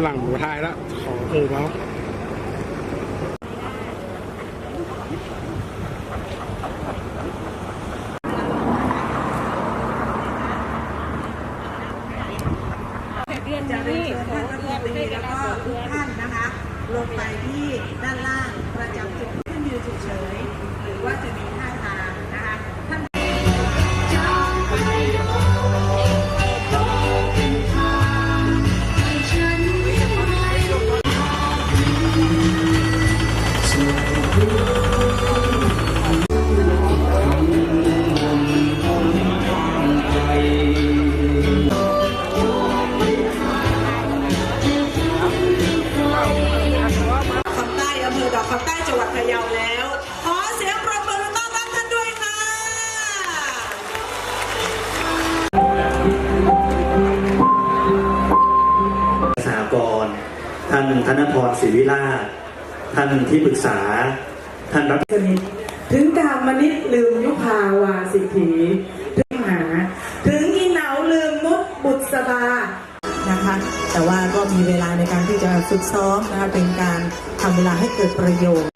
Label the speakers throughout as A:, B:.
A: หลังหมูทายแล้วขอโอมา
B: เรียน
C: จะเรีย
B: นี่
C: นเชิญท่านรัฐมนตรีแล้วก็ทุกท่านนะคะ ลงไปที่ด้านาน
D: ธนพรศรีวิลาท่านที่ปรึกษา ท่านรั
E: บนิถึงกามมนิตลืมยุภาวาสิทธีถึงหา ถึงอีเหนาลืมนุชบุตรสบา
C: นะคะแต่ว่าก็มีเวลาในการที่จะฝึกซ้อมนะคะเป็นการทำเวลาให้เกิดประโยชน์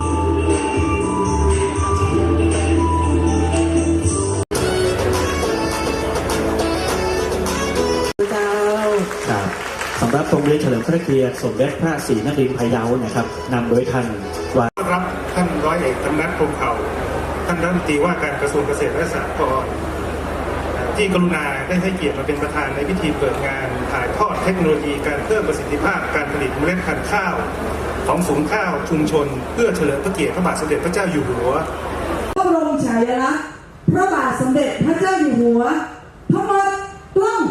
C: ำ
D: หรับโรงเรียนเฉลิมพระเกียรติสมเด็จพระศรีนครินทร์พะเยานะครับนำโดยท่านวา
F: ต้อนรับท่านร้อยเอกธรรมนัฐพรหมเผ่าท่านรัฐมนตรีว่าการกระทรวงเกษตรและสหกรณ์ที่กรุณาได้ให้เกียรติมาเป็นประธานในพิธีเปิดงานถ่ายทอดเทคโนโลยีการเพิ่มประสิทธิภาพการผลิตเมล็ดพันธุ์ข้าว ของศูนย์ข้าวชุมชน เพื่อเฉลิมพระเกียรติพระบาทสมเด็จพระเจ้าอยู่หัว
E: พระบรมฉายาลักษณ์พระบาทสมเด็จพระเจ้าอยู่หัวทั้งหมดต้อง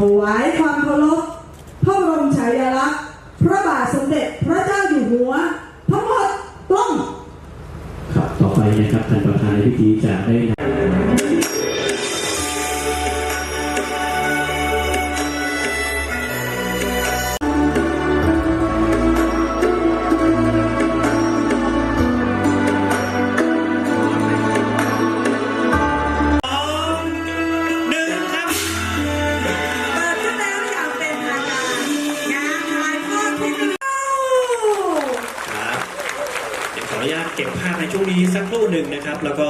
E: ถวายความเคารพพระบรมฉายาลักษณ์พระบาทสมเด็จพระเจ้าอยู่หัว ทั้งหมดต้อง
D: ครับต่อไปนะครับท่านประธานในพิธีจะได้
C: ก็
D: บภาพในช่วงนี้สักครู่หนึ่งนะครับ แล้วก็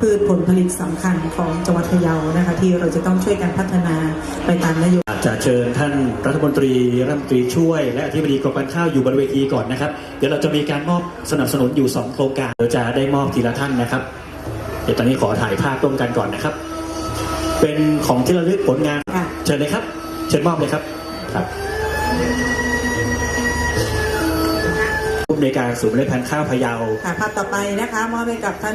C: พืชผลผลิตสำคัญของจังหวัดพะเยานะคะ ที่เราจะต้องช่วยกันพัฒนาไปตามนโยบาย
D: อาจจะเชิญท่านรัฐมนตรีรัฐมนตรีช่วย และอธิบดีกรมการข้าวอยู่บนเวทีก่อนนะครับ เดี๋ยวเราจะมีการมอบสนับสนุนอยู่ 2 โครงการเดี๋ยวจะได้มอบทีละท่านนะครับ เดี๋ยวตอนนี้ขอถ่ายภาพร่วมกันก่อนนะครับ เป็นของที่ระลึกผลงาน
C: ค่ะ
D: เชิญเลยครับ เชิญมอบเลยครับ ครับในการศูนย์เมล็ดพันธุ์ข้าวพะเยา
C: ค่ะภาพต่อไปนะคะมอบให้กับท่าน